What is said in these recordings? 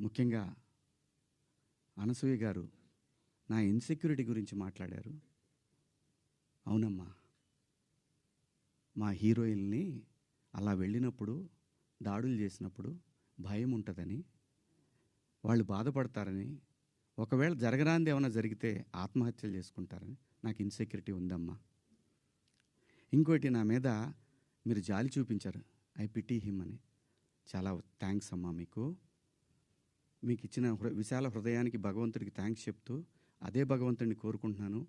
ముఖ్యంగా అనసూయ గారు నా ఇన్సెక్యూరిటీ గురించి మాట్లాడారు. అవునమ్మా మా హీరోయిన్ని అలా వెళ్ళినప్పుడు దాడులు చేసినప్పుడు భయం ఉంటుందని వాళ్ళు బాధపడతారని ఒకవేళ జరగరాంది ఏమైనా జరిగితే ఆత్మహత్యలు చేసుకుంటారని నాకు ఇన్సెక్యూరిటీ ఉందమ్మా. ఇంకోటి నా మీద మీరు జాలి చూపించారు. ఐ పిటి హిమ్ అని. చాలా థ్యాంక్స్ అమ్మా మీకు. మీకు ఇచ్చిన హృ- విశాల హృదయానికి భగవంతుడికి థ్యాంక్స్ చెప్తూ అదే భగవంతుడిని కోరుకుంటున్నాను.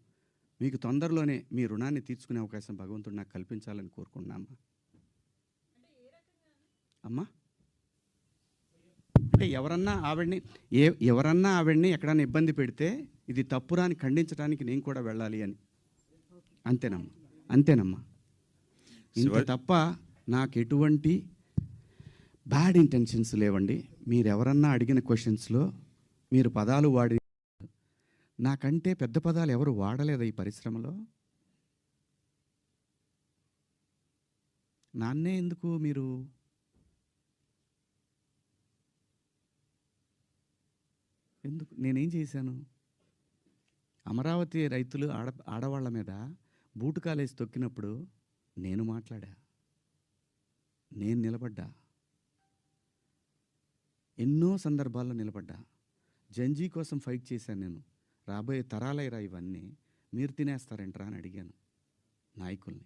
మీకు తొందరలోనే మీ రుణాన్ని తీర్చుకునే అవకాశం భగవంతుడు నాకు కల్పించాలని కోరుకుంటున్నామా అమ్మా. అంటే ఎవరన్నా ఆవిడ్ని ఏ ఎవరన్నా ఆవిడ్ని ఎక్కడన్నా ఇబ్బంది పెడితే ఇది తప్పురా అని ఖండించడానికి నేను కూడా వెళ్ళాలి అని. అంతేనమ్మా. అంతేనమ్మా. ఇంత తప్ప నాకు ఎటువంటి బ్యాడ్ ఇంటెన్షన్స్ లేవండి. మీరు ఎవరన్నా అడిగిన క్వశ్చన్స్లో మీరు పదాలు వాడి నాకంటే పెద్ద పదాలు ఎవరు వాడలేదు ఈ పరిశ్రమలో? నాన్నే ఎందుకు మీరు? ఎందుకు? నేనేం చేశాను? అమరావతి రైతులు ఆడ ఆడవాళ్ళ మీద బూటు కాలేసి తొక్కినప్పుడు నేను మాట్లాడా? నేను నిలబడ్డా? ఎన్నో సందర్భాల్లో నిలబడ్డా. జంజీ కోసం ఫైట్ చేశాను నేను. రాబోయే తరాలైరా ఇవన్నీ. మీరు తినేస్తారంట్రా అని అడిగాను. నాయకుల్ని.